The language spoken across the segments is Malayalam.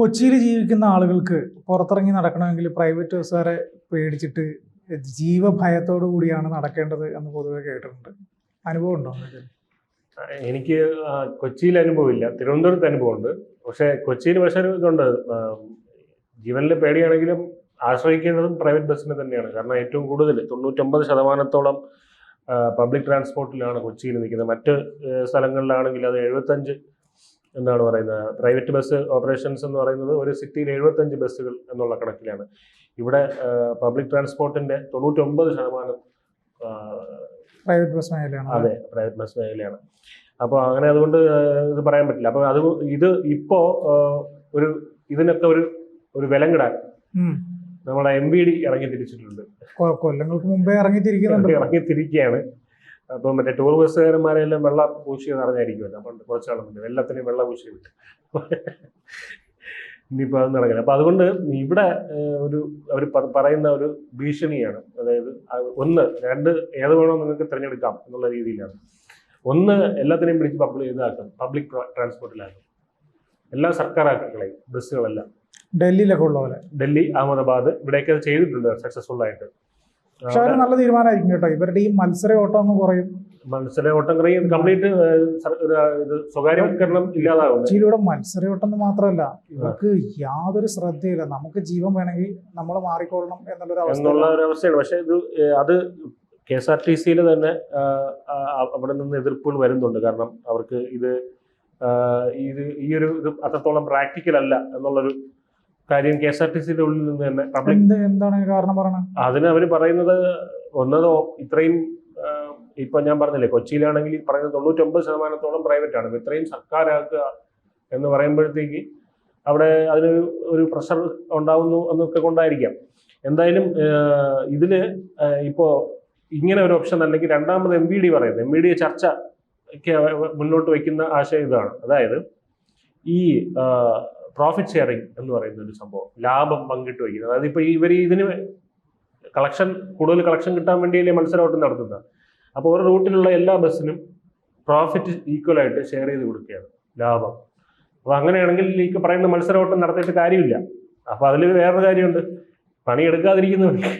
കൊച്ചിയിൽ ജീവിക്കുന്ന ആളുകൾക്ക് പുറത്തിറങ്ങി നടക്കണമെങ്കിൽ പ്രൈവറ്റ് ബസ്സുകാരെ പേടിച്ചിട്ട് ജീവഭയത്തോടു കൂടിയാണ് നടക്കേണ്ടത് എന്ന് പൊതുവെ കേട്ടിട്ടുണ്ട്. അനുഭവം ഉണ്ടോ എനിക്ക് കൊച്ചിയിൽ അനുഭവമില്ല. തിരുവനന്തപുരത്ത് അനുഭവമുണ്ട്. പക്ഷേ കൊച്ചിയിൽ പക്ഷേ ഒരു ഇതുണ്ട്. ജീവനിൽ പേടിയാണെങ്കിലും ആശ്രയിക്കേണ്ടതും പ്രൈവറ്റ് ബസ്സിനെ തന്നെയാണ്. കാരണം ഏറ്റവും കൂടുതൽ തൊണ്ണൂറ്റൊമ്പത് ശതമാനത്തോളം പബ്ലിക് ട്രാൻസ്പോർട്ടിലാണ് കൊച്ചിയിൽ നിൽക്കുന്നത്. മറ്റ് സ്ഥലങ്ങളിലാണെങ്കിൽ അത് എഴുപത്തഞ്ച് എന്താണ് പറയുന്നത്? പ്രൈവറ്റ് ബസ് ഓപ്പറേഷൻസ് എന്ന് പറയുന്നത് ഒരു സിറ്റിയിൽ എഴുപത്തഞ്ച് ബസ്സുകൾ എന്നുള്ള കണക്കിലാണ്. ഇവിടെ പബ്ലിക് ട്രാൻസ്പോർട്ടിന്റെ തൊണ്ണൂറ്റൊമ്പത് ശതമാനം പ്രൈവറ്റ് ബസ് മേഖലയാണ്. അതെ പ്രൈവറ്റ് ബസ് മേഖലയാണ്. അപ്പോൾ അങ്ങനെ അതുകൊണ്ട് ഇത് പറയാൻ പറ്റില്ല. അപ്പോൾ അത് ഇത് ഇപ്പോ ഒരു ഇതിനൊക്കെ ഒരു ഒരു വിലങ്ങിടാൻ. നമ്മളെ എം ബി ഡി ഇറങ്ങി തിരിച്ചിട്ടുണ്ട്. കൊല്ലങ്ങൾക്ക് മുമ്പേ ഇറങ്ങിത്തിരിക്കുന്നുണ്ട് ഇറങ്ങി തിരിക്കുകയാണ്. അപ്പോൾ മറ്റേ ടൂർ ബസ്സുകാരന്മാരെല്ലാം വെള്ള പൂശി നിറഞ്ഞായിരിക്കുമല്ലോ. അപ്പം കുറച്ച് ആളുണ്ട് വെള്ളത്തിന് വെള്ള പൂശി വിട്ടു ഇനിയിപ്പോൾ അത് നടക്കില്ല. അപ്പോൾ അതുകൊണ്ട് ഇവിടെ ഒരു അവർ പറയുന്ന ഒരു ഭീഷണിയാണ്. അതായത് ഒന്ന് രണ്ട് ഏത് വേണോ നിങ്ങൾക്ക് തിരഞ്ഞെടുക്കാം എന്നുള്ള രീതിയിലാണ്. ഒന്ന് എല്ലാത്തിനെയും പിടിച്ച് പബ്ലിക് ഇതാക്കും. പബ്ലിക് ട്രാൻസ്പോർട്ടിലാക്കും എല്ലാ സർക്കാർ ആക്കളെയും ബസ്സുകളെല്ലാം. ഡൽഹിയിലൊക്കെ ഉള്ള പോലെ ഡൽഹി അഹമ്മദാബാദ് ഇവിടെയൊക്കെ അത് ചെയ്തിട്ടുണ്ട് സക്സസ്ഫുൾ ആയിട്ട്. പക്ഷെ അവർ നല്ല തീരുമാനമായിരിക്കും കേട്ടോ. ഇവരുടെ ഈ മത്സര ഓട്ടം ഒന്ന് കുറയും. ഇവിടെ മത്സരയോട്ടം കംപ്ലീറ്റ് സ്വകാര്യവൽക്കരണം എന്ന് മാത്രമല്ല ഇവർക്ക് യാതൊരു ശ്രദ്ധയില്ല. നമുക്ക് ജീവൻ വേണമെങ്കിൽ നമ്മൾ മാറിക്കൊള്ളണം എന്നുള്ള അവസ്ഥ ഒരു അവസ്ഥയാണ്. പക്ഷെ ഇത് അത് കെ എസ് ആർ ടി സിയിൽ തന്നെ അവിടെ നിന്ന് എതിർപ്പുകൾ വരുന്നുണ്ട്. കാരണം അവർക്ക് ഇത് ഇത് ഈ ഒരു ഇത് അത്രത്തോളം പ്രാക്ടിക്കൽ അല്ല എന്നുള്ളൊരു കാര്യം കെ എസ് ആർ ടി സിയുടെ ഉള്ളിൽ നിന്ന് തന്നെ പബ്ലിക് എന്ത് എന്താണ് കാരണം പറയണത് അതിന് അവർ പറയുന്നത് ഒന്നതോ ഇത്രയും ഇപ്പൊ ഞാൻ പറഞ്ഞില്ലേ കൊച്ചിയിലാണെങ്കിൽ പറയുന്നത് തൊണ്ണൂറ്റൊമ്പത് ശതമാനത്തോളം പ്രൈവറ്റ് ആണ്. ഇത്രയും സർക്കാരാക്കുക എന്ന് പറയുമ്പോഴത്തേക്ക് അവിടെ അതിന് ഒരു പ്രഷർ ഉണ്ടാവുന്നു എന്നൊക്കെ കൊണ്ടായിരിക്കാം. എന്തായാലും ഇതിന് ഇപ്പോ ഇങ്ങനെ ഒരു ഓപ്ഷൻ അല്ലെങ്കിൽ രണ്ടാമത് എം ബി ഡി പറയുന്നത്. എം ബി ഡി ചർച്ച മുന്നോട്ട് വയ്ക്കുന്ന ആശയം ഇതാണ്. അതായത് ഈ പ്രോഫിറ്റ് ഷെയറിങ് എന്ന് പറയുന്ന ഒരു സംഭവം ലാഭം പങ്കിട്ട് വയ്ക്കുന്നത്. അതായത് ഇപ്പൊ ഇവർ ഇതിന് കളക്ഷൻ കൂടുതൽ കളക്ഷൻ കിട്ടാൻ വേണ്ടിയല്ലേ മത്സരമായിട്ട് നടത്തുന്നത്. അപ്പോൾ ഓരോ റൂട്ടിലുള്ള എല്ലാ ബസ്സിനും പ്രോഫിറ്റ് ഈക്വൽ ആയിട്ട് ഷെയർ ചെയ്ത് കൊടുക്കുകയാണ് ലാഭം. അപ്പോൾ അങ്ങനെയാണെങ്കിൽ ഈ പറയുന്ന മത്സരവട്ടം നടത്തിയിട്ട് കാര്യമില്ല. അപ്പോൾ അതിൽ വേറൊരു കാര്യമുണ്ട്. പണി പണിയെടുക്കാതിരിക്കുന്നവർക്ക്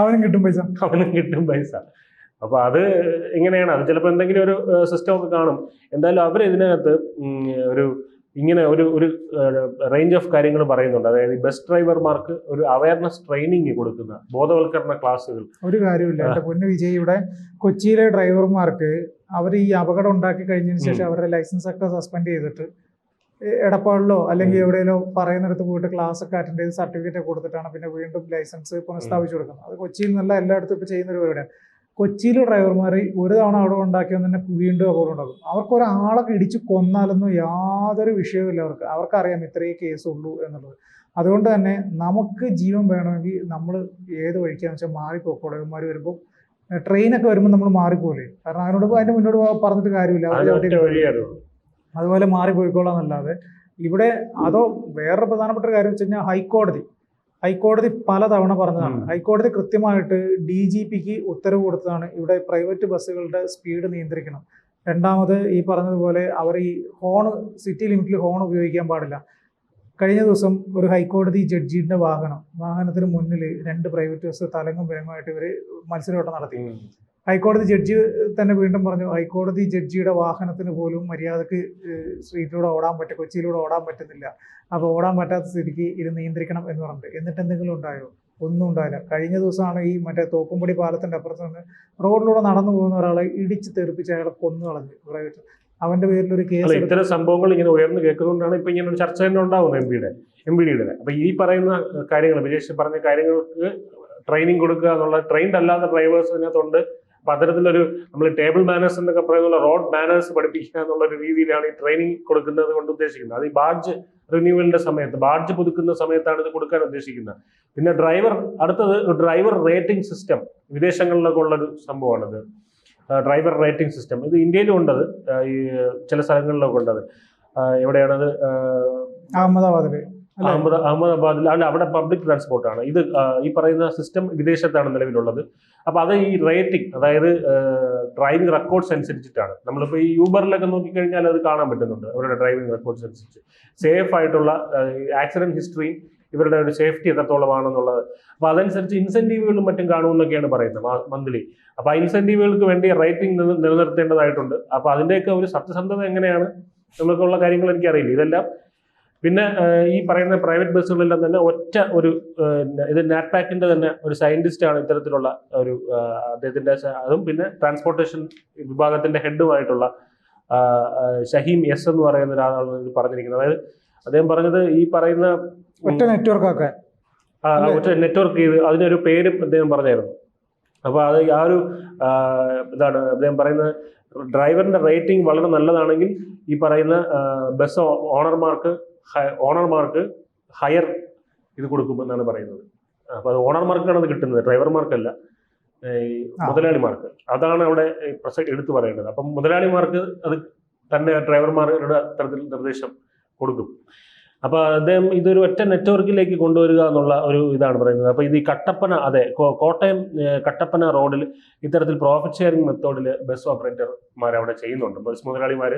അവനും കിട്ടും പൈസ. അവനും കിട്ടും പൈസ. അപ്പോൾ അത് എങ്ങനെയാണ് അത് ചിലപ്പോൾ എന്തെങ്കിലും ഒരു സിസ്റ്റം ഒക്കെ കാണും. എന്തായാലും അവർ ഇതിനകത്ത് ഒരു ഇങ്ങനെ ഒരു ഒരു റേഞ്ച് ഓഫ് കാര്യങ്ങൾ പറയുന്നുണ്ട്. അതായത് ബസ് ഡ്രൈവർമാർക്ക് ഒരു അവയർനെസ് ട്രെയിനിങ് കൊടുക്കുന്ന ബോധവൽക്കരണ ക്ലാസ്സുകൾ. ഒരു കാര്യമില്ല എന്റെ പൊന്നു വിജയ് ഇവിടെ കൊച്ചിയിലെ ഡ്രൈവർമാർക്ക് അവർ ഈ അപകടം ഉണ്ടാക്കി കഴിഞ്ഞതിന് ശേഷം അവരുടെ ലൈസൻസ് ഒക്കെ സസ്പെൻഡ് ചെയ്തിട്ട് എടപ്പാളിലോ അല്ലെങ്കിൽ എവിടെയെങ്കിലോ പറയുന്നിടത്ത് പോയിട്ട് ക്ലാസ് ഒക്കെ അറ്റൻഡ് ചെയ്ത് സർട്ടിഫിക്കറ്റ് കൊടുത്തിട്ടാണ് പിന്നെ വീണ്ടും ലൈസൻസ് പുനഃസ്ഥാപിച്ചു കൊടുക്കുന്നത്. അത് കൊച്ചിയിൽ നിന്നുള്ള എല്ലായിടത്തും ഇപ്പോൾ ചെയ്യുന്ന ഒരു പരിപാടിയാണ് കൊച്ചിയിലെ ഡ്രൈവർമാർ ഒരു തവണ അവിടെ ഉണ്ടാക്കിയാൽ തന്നെ വീണ്ടും അപകടം ഉണ്ടാക്കും അവർക്ക് ഇടിച്ച് കൊന്നാലൊന്നും യാതൊരു വിഷയവുമില്ല അവർക്ക്. അവർക്കറിയാം ഇത്രയേ കേസ് ഉള്ളൂ എന്നുള്ളത്. അതുകൊണ്ട് തന്നെ നമുക്ക് ജീവൻ വേണമെങ്കിൽ നമ്മൾ ഏത് വഴിക്കാന്ന് വെച്ചാൽ മാറിപ്പോക്കോളൂ ഇവന്മാർ വരുമ്പോൾ ട്രെയിനൊക്കെ വരുമ്പോൾ നമ്മൾ മാറിപ്പോലെ കാരണം അതിനോട് അതിന്റെ മുന്നോട്ട് പറഞ്ഞിട്ട് കാര്യമില്ല. അതുപോലെ മാറിപ്പോയിക്കോളാം എന്നല്ലാതെ. ഇവിടെ അതോ വേറൊരു പ്രധാനപ്പെട്ട ഒരു കാര്യം വെച്ച് കഴിഞ്ഞാൽ ഹൈക്കോടതി. ഹൈക്കോടതി പലതവണ പറഞ്ഞതാണ്. ഹൈക്കോടതി കൃത്യമായിട്ട് ഡി ജി പിക്ക് ഉത്തരവ് കൊടുത്തതാണ്. ഇവിടെ പ്രൈവറ്റ് ബസ്സുകളുടെ സ്പീഡ് നിയന്ത്രിക്കണം. രണ്ടാമത് ഈ പറഞ്ഞതുപോലെ അവർ ഈ ഹോൺ സിറ്റി ലിമിറ്റിൽ ഹോൺ ഉപയോഗിക്കാൻ പാടില്ല. കഴിഞ്ഞ ദിവസം ഒരു ഹൈക്കോടതി ജഡ്ജിന്റെ വാഹനം വാഹനത്തിന് മുന്നിൽ രണ്ട് പ്രൈവറ്റ് ബസ് തലങ്ങും വിലങ്ങുമായിട്ട് ഇവർ മത്സരയോട്ടം നടത്തി. ഹൈക്കോടതി ജഡ്ജി തന്നെ വീണ്ടും പറഞ്ഞു ഹൈക്കോടതി ജഡ്ജിയുടെ വാഹനത്തിന് പോലും മര്യാദയ്ക്ക് സ്ട്രീറ്റിലൂടെ ഓടാൻ പറ്റും കൊച്ചിയിലൂടെ ഓടാൻ പറ്റുന്നില്ല. അപ്പോൾ ഓടാൻ പറ്റാത്ത സ്ഥിതിക്ക് ഇത് നിയന്ത്രിക്കണം എന്ന് പറഞ്ഞിട്ട്. എന്നിട്ട് എന്തെങ്കിലും ഉണ്ടായോ? ഒന്നും ഉണ്ടായില്ല. കഴിഞ്ഞ ദിവസമാണ് ഈ മറ്റേ തോക്കുംപടി പാലത്തിന്റെ അപ്പുറത്ത് നിന്ന് റോഡിലൂടെ നടന്നു പോകുന്ന ഒരാളെ ഇടിച്ച് തെറിപ്പിച്ച് അയാളെ കൊന്നു കളഞ്ഞു പ്രൈവറ്റ്. അവന്റെ പേരിൽ ഒരു കേസ് ഇത്തരം സംഭവങ്ങൾ ഇങ്ങനെ ഉയർന്നു കേൾക്കുന്നതുകൊണ്ടാണ് ഇപ്പൊ ഇങ്ങനെ ഒരു ചർച്ച തന്നെ ഉണ്ടാവുന്നത് എം പിയുടെ എം പി ഡിയുടെ അപ്പൊ ഈ പറയുന്ന കാര്യങ്ങൾ വിജേഷ് പറഞ്ഞ കാര്യങ്ങൾക്ക് ട്രെയിനിങ് കൊടുക്കുക എന്നുള്ള ട്രെയിൻഡ് അല്ലാത്ത ഡ്രൈവേഴ്സ് ഇതിനകത്തുണ്ട്. അപ്പൊ അത്തരത്തിലൊരു നമ്മൾ ടേബിൾ മാനേഴ്സ് എന്നൊക്കെ പറയുന്ന റോഡ് മാനേഴ്സ് പഠിപ്പിക്കുക എന്നുള്ള ഒരു രീതിയിലാണ് ഈ ട്രെയിനിങ് കൊടുക്കുന്നത് കൊണ്ട് ഉദ്ദേശിക്കുന്നത്. അത് ഈ ബാഡ്ജ് റിന്യൂവലിന്റെ സമയത്ത് ബാഡ്ജ് പുതുക്കുന്ന സമയത്താണ് ഇത് കൊടുക്കാൻ ഉദ്ദേശിക്കുന്നത്. പിന്നെ ഡ്രൈവർ അടുത്തത് ഡ്രൈവർ റേറ്റിംഗ് സിസ്റ്റം വിദേശങ്ങളിലൊക്കെ ഉള്ളൊരു സംഭവമാണിത്. ഡ്രൈവർ റേറ്റിംഗ് സിസ്റ്റം ഇത് ഇന്ത്യയിലും ഉണ്ടത്. ഈ ചില സ്ഥലങ്ങളിലൊക്കെ ഉണ്ടത്. എവിടെയാണത്? അല്ലേ? അഹമ്മദ അഹമ്മദാബാദിൽ അല്ല അവിടെ പബ്ലിക് ട്രാൻസ്പോർട്ട് ആണ്. ഇത് ഈ പറയുന്ന സിസ്റ്റം വിദേശത്താണ് നിലവിലുള്ളത്. അപ്പോൾ അത് ഈ റേറ്റിംഗ് അതായത് ഡ്രൈവിംഗ് റെക്കോർഡ്സ് അനുസരിച്ചിട്ടാണ്. നമ്മളിപ്പോൾ ഈ യൂബറിലൊക്കെ നോക്കിക്കഴിഞ്ഞാൽ അത് കാണാൻ പറ്റുന്നുണ്ട് അവരുടെ ഡ്രൈവിംഗ് റെക്കോർഡ്സ് അനുസരിച്ച്. സേഫ് ആയിട്ടുള്ള ആക്സിഡന്റ് ഹിസ്റ്ററിയും ഇവരുടെ ഒരു സേഫ്റ്റി എത്രത്തോളമാണെന്നുള്ളത്. അപ്പോൾ അതനുസരിച്ച് ഇൻസെന്റീവുകളും മറ്റും കാണുമെന്നൊക്കെയാണ് പറയുന്നത് മന്ത്ലി. അപ്പോൾ ആ ഇൻസെന്റീവുകൾക്ക് വേണ്ടി റേറ്റിംഗ് നിലനിർത്തേണ്ടതായിട്ടുണ്ട്. അപ്പോൾ അതിന്റെയൊക്കെ ഒരു സത്യസന്ധത എങ്ങനെയാണ്? നമുക്കുള്ള കാര്യങ്ങൾ എനിക്കറിയില്ല. ഇതെല്ലാം പിന്നെ ഈ പറയുന്ന പ്രൈവറ്റ് ബസ്സുകളെല്ലാം തന്നെ ഒറ്റ ഒരു ഇത് നാറ്റ്പാക്കിന്റെ തന്നെ ഒരു സയന്റിസ്റ്റ് ആണ് ഇത്തരത്തിലുള്ള ഒരു അദ്ദേഹത്തിന്റെ അതും പിന്നെ ട്രാൻസ്പോർട്ടേഷൻ വിഭാഗത്തിന്റെ ഹെഡുമായിട്ടുള്ള ഷഹീം എസ് എന്ന് പറയുന്ന ഒരാളാണ് ഇത് പറഞ്ഞിരിക്കുന്നത്. അതായത് അദ്ദേഹം പറഞ്ഞത് ഈ പറയുന്ന ഒറ്റ നെറ്റ്വർക്കൊക്കെ. ഒറ്റ നെറ്റ്വർക്ക് ചെയ്ത് അതിനൊരു പേരും അദ്ദേഹം പറഞ്ഞായിരുന്നു. അപ്പോൾ അത് ആ ഒരു ഇതാണ് അദ്ദേഹം പറയുന്നത് ഡ്രൈവറിന്റെ റേറ്റിംഗ് വളരെ നല്ലതാണെങ്കിൽ ഈ പറയുന്ന ബസ് ഓണർമാർക്ക് ഓണർമാർക്ക് ഹയർ ഇത് കൊടുക്കും എന്നാണ് പറയുന്നത്. അപ്പോൾ അത് ഓണർമാർക്കാണ് അത് കിട്ടുന്നത് ഡ്രൈവർമാർക്കല്ല. മുതലാളിമാർക്ക് അതാണ് അവിടെ എടുത്തു പറയേണ്ടത്. അപ്പം മുതലാളിമാർക്ക് അത് തന്നെ ഡ്രൈവർമാരുടെ തരത്തിൽ നിർദ്ദേശം കൊടുക്കും. അപ്പോൾ അദ്ദേഹം ഇതൊരു ഒറ്റ നെറ്റ്വർക്കിലേക്ക് കൊണ്ടുവരിക എന്നുള്ള ഒരു ഇതാണ് പറയുന്നത്. അപ്പോൾ ഇത് ഈ കട്ടപ്പന അതെ കോട്ടയം കട്ടപ്പന റോഡിൽ ഇത്തരത്തിൽ പ്രോഫിറ്റ് ഷെയറിംഗ് മെത്തേഡിൽ ബസ് ഓപ്പറേറ്റർമാർ അവിടെ ചെയ്യുന്നുണ്ട്. ബസ് മുതലാളിമാർ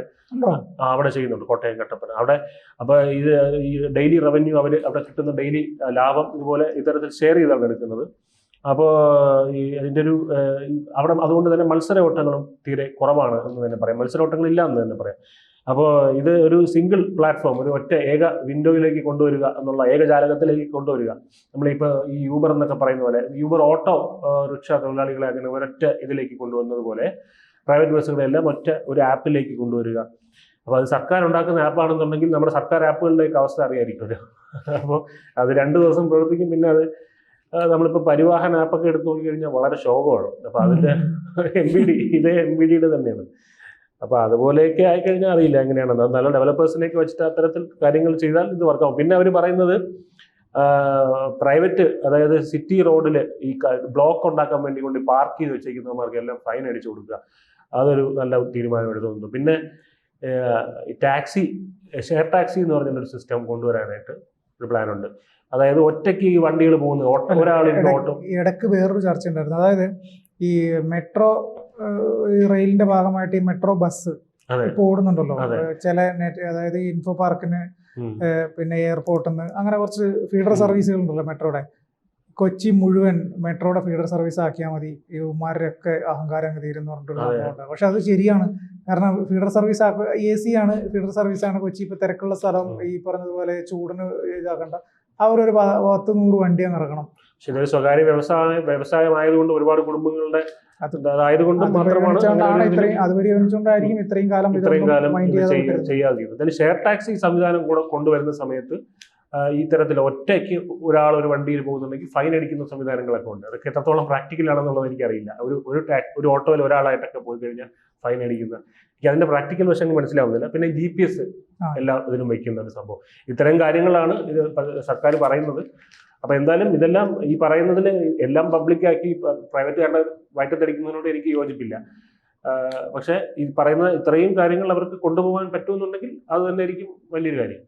അവിടെ ചെയ്യുന്നുണ്ട് കോട്ടയം കട്ടപ്പന. അവിടെ അപ്പോൾ ഇത് ഈ ഡെയിലി റവന്യൂ അവർ അവിടെ കിട്ടുന്ന ഡെയിലി ലാഭം ഇതുപോലെ ഇത്തരത്തിൽ ഷെയർ ചെയ്താണ് എടുക്കുന്നത്. അപ്പോൾ ഈ അതിന്റെ ഒരു അവിടെ അതുകൊണ്ട് തന്നെ മത്സര ഓട്ടങ്ങളും തീരെ കുറവാണ് എന്ന് തന്നെ പറയാം. മത്സര ഓട്ടങ്ങൾ ഇല്ല എന്ന് തന്നെ പറയാം. അപ്പോൾ ഇത് ഒരു സിംഗിൾ പ്ലാറ്റ്ഫോം ഒരു ഒറ്റ ഏക വിൻഡോയിലേക്ക് കൊണ്ടുവരിക എന്നുള്ള ഏകജാലകത്തിലേക്ക് കൊണ്ടുവരിക. നമ്മളിപ്പോൾ ഈ യൂബർ എന്നൊക്കെ പറയുന്ന പോലെ യൂബർ ഓട്ടോ റിക്ഷ തൊഴിലാളികളെ അങ്ങനെ ഒരൊറ്റ ഇതിലേക്ക് കൊണ്ടുവന്നതുപോലെ പ്രൈവറ്റ് ബസ്സുകളെല്ലാം ഒറ്റ ഒരു ആപ്പിലേക്ക് കൊണ്ടുവരിക. അപ്പോൾ അത് സർക്കാർ ഉണ്ടാക്കുന്ന ആപ്പാണെന്നുണ്ടെങ്കിൽ നമ്മുടെ സർക്കാർ ആപ്പുകളിലേക്ക് അവസ്ഥ അറിയായിരിക്കുമല്ലോ. അപ്പോൾ അത് രണ്ട് ദിവസം പ്രവർത്തിക്കും പിന്നെ അത് നമ്മളിപ്പോൾ പരിവാഹൻ ആപ്പൊക്കെ എടുത്ത് നോക്കിക്കഴിഞ്ഞാൽ വളരെ ശോകമാണ്. അപ്പോൾ അതിന്റെ എം ബി ഡി ഇതേ എം ബി ഡിയുടെ തന്നെയാണ്. അപ്പോൾ അതുപോലെയൊക്കെ ആയിക്കഴിഞ്ഞാൽ അറിയില്ല എങ്ങനെയാണെന്ന് നല്ല ഡെവലപ്പേഴ്സിനേക്ക് വെച്ചിട്ട് അത്തരത്തിൽ കാര്യങ്ങൾ ചെയ്താൽ ഇത് വർക്കാവും പിന്നെ അവർ പറയുന്നത് പ്രൈവറ്റ് അതായത് സിറ്റി റോഡിൽ ഈ ബ്ലോക്ക് ഉണ്ടാക്കാൻ വേണ്ടി കൊണ്ട് പാർക്ക് ചെയ്ത് വെച്ചേക്കുന്നവർക്ക് എല്ലാം ഫൈൻ അടിച്ചു കൊടുക്കുക. അതൊരു നല്ല തീരുമാനം എടുത്തുണ്ട് പിന്നെ ടാക്സി ഷെയർ ടാക്സി എന്ന് പറഞ്ഞൊരു സിസ്റ്റം കൊണ്ടുവരാനായിട്ട് ഒരു പ്ലാൻ ഉണ്ട്. അതായത് ഒറ്റയ്ക്ക് ഈ വണ്ടികൾ പോകുന്നത്. ഓട്ടോ ഒരാളിന്റെ ഓട്ടോ. ഇടയ്ക്ക് ഇടയ്ക്ക് വേറൊരു ചർച്ച ഉണ്ടായിരുന്നു. അതായത് ഈ മെട്രോ റെയിലിന്റെ ഭാഗമായിട്ട് ഈ മെട്രോ ബസ് ഇപ്പൊ ഓടുന്നുണ്ടല്ലോ. ചില നെറ്റ് അതായത് ഇൻഫോ പാർക്കിന് പിന്നെ എയർപോർട്ടിൽ നിന്ന് അങ്ങനെ കുറച്ച് ഫീഡർ സർവീസുകൾ ഉണ്ടല്ലോ മെട്രോയുടെ. കൊച്ചി മുഴുവൻ മെട്രോയുടെ ഫീഡർ സർവീസ് ആക്കിയാൽ മതി. ഈ ഉമാരൊക്കെ അഹങ്കാരം അങ്ങ് തീരുന്ന പറഞ്ഞിട്ടുള്ള പക്ഷെ അത് ശരിയാണ്. കാരണം ഫീഡർ സർവീസ് ആക്കുക എ സി ആണ് ഫീഡർ സർവീസ് ആണ് കൊച്ചി ഇപ്പൊ തിരക്കുള്ള സ്ഥലം. ഈ പറഞ്ഞതുപോലെ ചൂടിന് ഇതാക്കണ്ട. അവരൊരു ഒരു പത്ത് നൂറ് വണ്ടി നിറക്കണം പക്ഷെ ഇതൊരു സ്വകാര്യ വ്യവസായ വ്യവസായമായതുകൊണ്ട് ഒരുപാട് കുടുംബങ്ങളുടെ മാത്രമാണ് ഇത്രയും അത് പരിഗണിച്ചുകൊണ്ടായിരിക്കും ഇത്രയും കാലം ഇത്രയും. ചെയ്യാതിരുന്നത്. ഷെയർ ടാക്സി സംവിധാനം കൂടെ കൊണ്ടുവരുന്ന സമയത്ത് ഈ തരത്തിൽ ഒറ്റയ്ക്ക് ഒരാൾ ഒരു വണ്ടിയിൽ പോകുന്നുണ്ടെങ്കിൽ ഫൈൻ അടിക്കുന്ന സംവിധാനങ്ങളൊക്കെ ഉണ്ട്. അതൊക്കെ എത്രത്തോളം പ്രാക്ടിക്കൽ ആണെന്നുള്ളത് എനിക്കറിയില്ല. ഒരു ഒരു ഒരു ഓട്ടോയിൽ ഒരാളായിട്ടൊക്കെ പോയി കഴിഞ്ഞാൽ ഫൈൻ അടിക്കുന്ന എനിക്ക് അതിന്റെ പ്രാക്ടിക്കൽ വശങ്ങൾ മനസ്സിലാവുന്നില്ല. പിന്നെ ജി പി എസ് എല്ലാം ഇതിനും വയ്ക്കുന്ന ഒരു സംഭവം. ഇത്തരം കാര്യങ്ങളാണ് ഇത് സർക്കാർ പറയുന്നത്. അപ്പൊ എന്തായാലും ഇതെല്ലാം ഈ പറയുന്നതിൽ എല്ലാം പബ്ലിക്കാക്കി പ്രൈവറ്റുകാരുടെ വയറ്റത്തടിക്കുന്നതിനോട് എനിക്ക് യോജിപ്പില്ല. പക്ഷേ ഈ പറയുന്ന ഇത്രയും കാര്യങ്ങൾ അവർക്ക് കൊണ്ടുപോകാൻ പറ്റുമെന്നുണ്ടെങ്കിൽ അത് തന്നെ ആയിരിക്കും വലിയൊരു കാര്യം.